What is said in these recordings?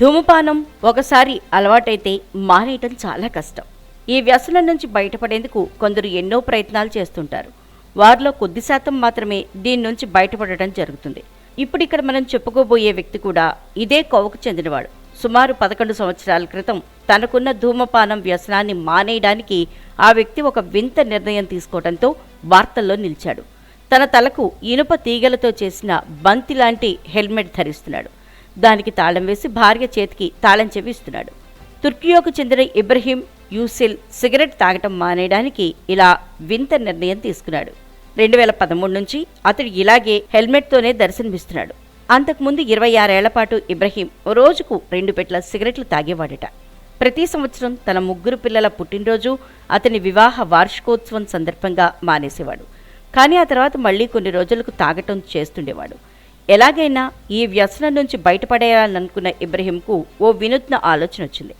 ధూమపానం ఒకసారి అలవాటైతే మానేయటం చాలా కష్టం. ఈ వ్యసనం నుంచి బయటపడేందుకు కొందరు ఎన్నో ప్రయత్నాలు చేస్తుంటారు. వారిలో కొద్ది శాతం మాత్రమే దీని నుంచి బయటపడటం జరుగుతుంది. ఇప్పుడు ఇక్కడ మనం చెప్పుకోబోయే వ్యక్తి కూడా ఇదే కోవకు చెందినవాడు. సుమారు పదకొండు సంవత్సరాల క్రితం తనకున్న ధూమపానం వ్యసనాన్ని మానేయడానికి ఆ వ్యక్తి ఒక వింత నిర్ణయం తీసుకోవడంతో వార్తల్లో నిలిచాడు. తన తలకు ఇనుప తీగలతో చేసిన బంతి లాంటి హెల్మెట్ ధరిస్తున్నాడు. దానికి తాళం వేసి భార్య చేతికి తాళం చెవి ఇస్తున్నాడు తుర్కియోకు చెందిన ఇబ్రహీం యూసిల్ సిగరెట్ తాగటం మానేయడానికి ఇలా వింత నిర్ణయం తీసుకున్నాడు. రెండు వేల పదమూడు నుంచి అతడు ఇలాగే హెల్మెట్తోనే దర్శనమిస్తున్నాడు. అంతకుముందు ఇరవై ఆరేళ్ళ పాటు ఇబ్రహీం రోజుకు రెండు పెట్ల సిగరెట్లు తాగేవాడట. ప్రతి సంవత్సరం తన ముగ్గురు పిల్లల పుట్టినరోజు అతని వివాహ వార్షికోత్సవం సందర్భంగా మానేసేవాడు. కానీ ఆ తర్వాత మళ్ళీ కొన్ని రోజులకు తాగటం చేస్తుండేవాడు. ఎలాగైనా ఈ వ్యసనం నుంచి బయటపడేయాలనుకున్న ఇబ్రహీంకు ఓ వినూత్న ఆలోచన వచ్చింది.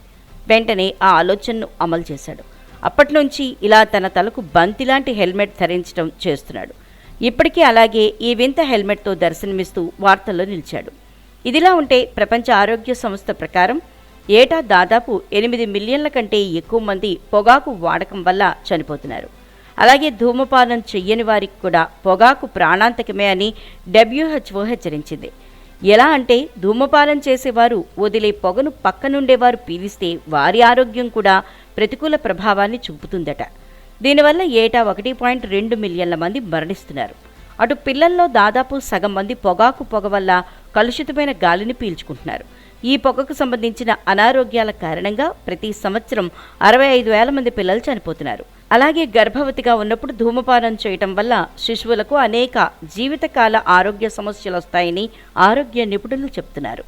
వెంటనే ఆ ఆలోచనను అమలు చేశాడు. అప్పటి నుంచి ఇలా తన తలకు బంతిలాంటి హెల్మెట్ ధరించడం చేస్తున్నాడు. ఇప్పటికీ అలాగే ఈ వింత హెల్మెట్తో దర్శనమిస్తూ వార్తల్లో నిలిచాడు. ఇదిలా ఉంటే ప్రపంచ ఆరోగ్య సంస్థ ప్రకారం ఏటా దాదాపు ఎనిమిది మిలియన్ల కంటే ఎక్కువ మంది పొగాకు వాడకం వల్ల చనిపోతున్నారు. అలాగే ధూమపానం చెయ్యని వారికి కూడా పొగాకు ప్రాణాంతకమే అని డబ్ల్యూహెచ్ఓ హెచ్చరించింది. ఎలా అంటే ధూమపానం చేసేవారు వదిలే పొగను పక్కనుండేవారు పీలిస్తే వారి ఆరోగ్యం కూడా ప్రతికూల ప్రభావాన్ని చూపుతుందట. దీనివల్ల ఏటా ఒకటి పాయింట్ రెండు మిలియన్ల మంది మరణిస్తున్నారు. అటు పిల్లల్లో దాదాపు సగం మంది పొగాకు పొగ వల్ల కలుషితమైన గాలిని పీల్చుకుంటున్నారు. ఈ పొగకు సంబంధించిన అనారోగ్యాల కారణంగా ప్రతి సంవత్సరం అరవై ఐదు వేల మంది పిల్లలు చనిపోతున్నారు. అలాగే గర్భవతిగా ఉన్నప్పుడు ధూమపానం చేయటం వల్ల శిశువులకు అనేక జీవితకాల ఆరోగ్య సమస్యలు వస్తాయని ఆరోగ్య నిపుణులు చెప్తున్నారు.